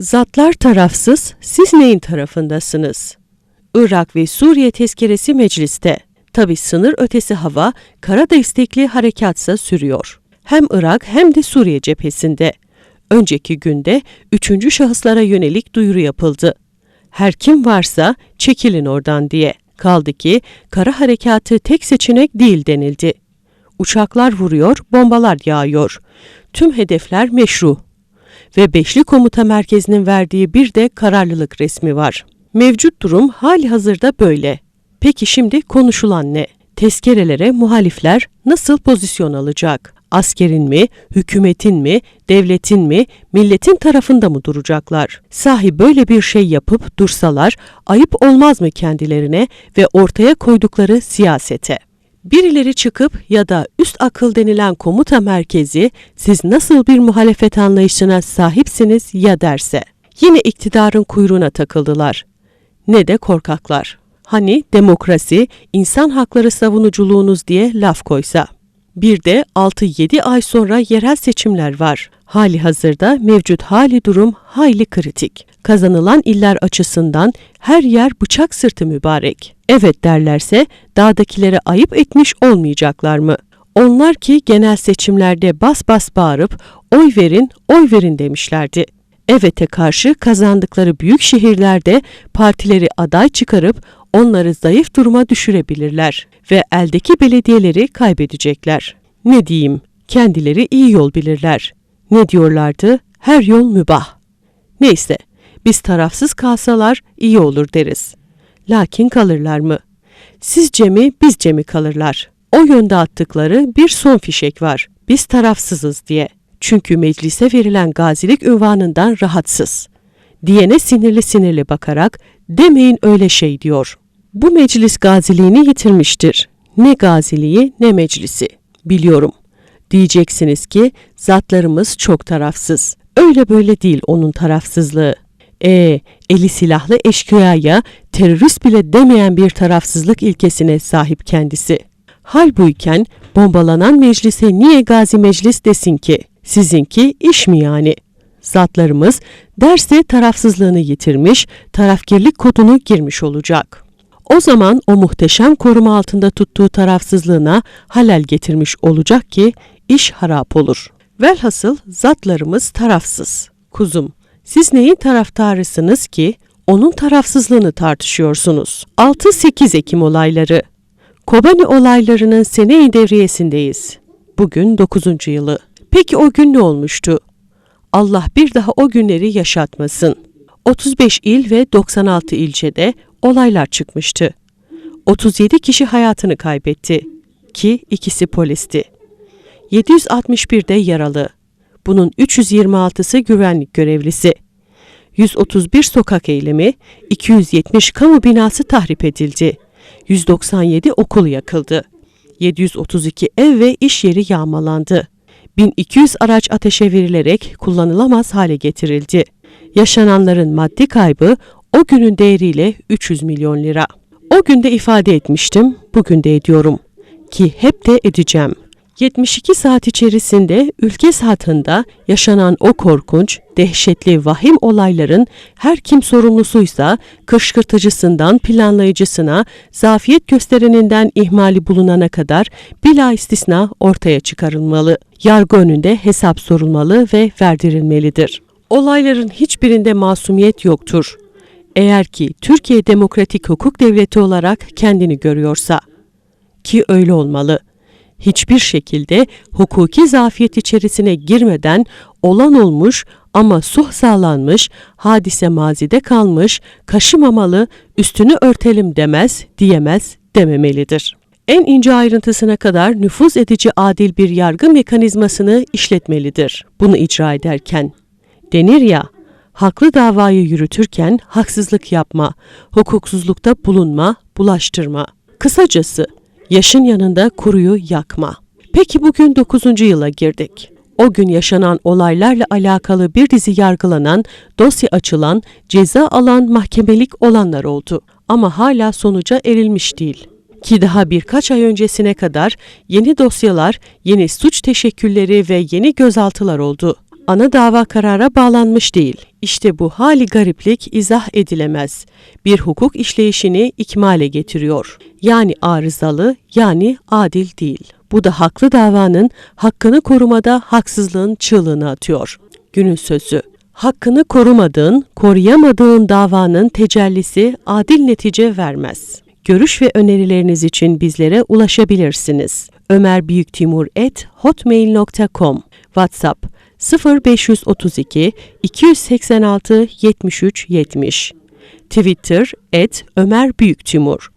Zatlar tarafsız, siz neyin tarafındasınız? Irak ve Suriye tezkeresi mecliste. Tabi sınır ötesi hava, kara destekli harekatsa sürüyor. Hem Irak hem de Suriye cephesinde. Önceki günde üçüncü şahıslara yönelik duyuru yapıldı. Her kim varsa çekilin oradan diye. Kaldı ki kara harekatı tek seçenek değil denildi. Uçaklar vuruyor, bombalar yağıyor. Tüm hedefler meşru. Ve Beşli Komuta Merkezi'nin verdiği bir de kararlılık resmi var. Mevcut durum hali hazırda böyle. Peki şimdi konuşulan ne? Tezkerelere muhalifler nasıl pozisyon alacak? Askerin mi, hükümetin mi, devletin mi, milletin tarafında mı duracaklar? Sahi böyle bir şey yapıp dursalar ayıp olmaz mı kendilerine ve ortaya koydukları siyasete? Birileri çıkıp ya da üst akıl denilen komuta merkezi siz nasıl bir muhalefet anlayışına sahipsiniz ya derse. Yine iktidarın kuyruğuna takıldılar. Ne de korkaklar. Hani demokrasi, insan hakları savunuculuğunuz diye laf koysa. Bir de 6-7 ay sonra yerel seçimler var. Hali hazırda mevcut hali durum hayli kritik. Kazanılan iller açısından her yer bıçak sırtı mübarek. Evet derlerse dağdakilere ayıp etmiş olmayacaklar mı? Onlar ki genel seçimlerde bas bas bağırıp oy verin, oy verin demişlerdi. Evet'e karşı kazandıkları büyük şehirlerde partileri aday çıkarıp onları zayıf duruma düşürebilirler ve eldeki belediyeleri kaybedecekler. Ne diyeyim, kendileri iyi yol bilirler. Ne diyorlardı? Her yol mübah. Neyse, biz tarafsız kalsalar iyi olur deriz. Lakin kalırlar mı? Sizce mi, bizce mi kalırlar? O yönde attıkları bir son fişek var. Biz tarafsızız diye. Çünkü meclise verilen gazilik ünvanından rahatsız. Diyene sinirli sinirli bakarak demeyin öyle şey diyor. Bu meclis gaziliğini yitirmiştir. Ne gaziliği ne meclisi. Biliyorum. Diyeceksiniz ki zatlarımız çok tarafsız. Öyle böyle değil onun tarafsızlığı. E, eli silahlı eşkıyaya terörist bile demeyen bir tarafsızlık ilkesine sahip kendisi. Hal buyken bombalanan meclise niye gazi meclis desin ki? Sizinki iş mi yani? Zatlarımız derse tarafsızlığını yitirmiş, tarafkirlik kodunu girmiş olacak. O zaman o muhteşem koruma altında tuttuğu tarafsızlığına halel getirmiş olacak ki iş harap olur. Velhasıl zatlarımız tarafsız. Kuzum, siz neyin taraftarısınız ki onun tarafsızlığını tartışıyorsunuz? 6-8 Ekim olayları. Kobani olaylarının sene devriyesindeyiz. Bugün 9. yılı. Peki o gün ne olmuştu? Allah bir daha o günleri yaşatmasın. 35 il ve 96 ilçede olaylar çıkmıştı. 37 kişi hayatını kaybetti ki ikisi polisti. 761 de yaralı. Bunun 326'sı güvenlik görevlisi. 131 sokak eylemi, 270 kamu binası tahrip edildi. 197 okul yakıldı. 732 ev ve iş yeri yağmalandı. 1200 araç ateşe verilerek kullanılamaz hale getirildi. Yaşananların maddi kaybı o günün değeriyle 300 milyon lira. O günde ifade etmiştim, bugün de ediyorum ki hep de edeceğim. 72 saat içerisinde ülke saatinde yaşanan o korkunç, dehşetli, vahim olayların her kim sorumlusuysa kışkırtıcısından planlayıcısına, zafiyet göstereninden ihmali bulunana kadar bila istisna ortaya çıkarılmalı. Yargı önünde hesap sorulmalı ve verdirilmelidir. Olayların hiçbirinde masumiyet yoktur. Eğer ki Türkiye demokratik hukuk devleti olarak kendini görüyorsa ki öyle olmalı.'' hiçbir şekilde hukuki zafiyet içerisine girmeden olan olmuş ama suh sağlanmış, hadise mazide kalmış, kaşımamalı, üstünü örtelim demez, diyemez, dememelidir. En ince ayrıntısına kadar nüfuz edici adil bir yargı mekanizmasını işletmelidir bunu icra ederken. Denir ya, haklı davayı yürütürken haksızlık yapma, hukuksuzlukta bulunma, bulaştırma. Kısacası Yaşın yanında kuruyu yakma. Peki bugün 9. yıla girdik. O gün yaşanan olaylarla alakalı bir dizi yargılanan, dosya açılan, ceza alan mahkemelik olanlar oldu. Ama hala sonuca erilmiş değil. Ki daha birkaç ay öncesine kadar yeni dosyalar, yeni suç teşekkülleri ve yeni gözaltılar oldu. Ana dava karara bağlanmış değil. İşte bu hali gariplik izah edilemez. Bir hukuk işleyişini ikmale getiriyor. Yani arızalı, yani adil değil. Bu da haklı davanın hakkını korumada haksızlığın çığlığını atıyor. Günün sözü. Hakkını korumadığın, koruyamadığın davanın tecellisi adil netice vermez. Görüş ve önerileriniz için bizlere ulaşabilirsiniz. Ömer Büyüktimur et hotmail.com WhatsApp 0532 286 73 70 Twitter et Ömer Büyüktimur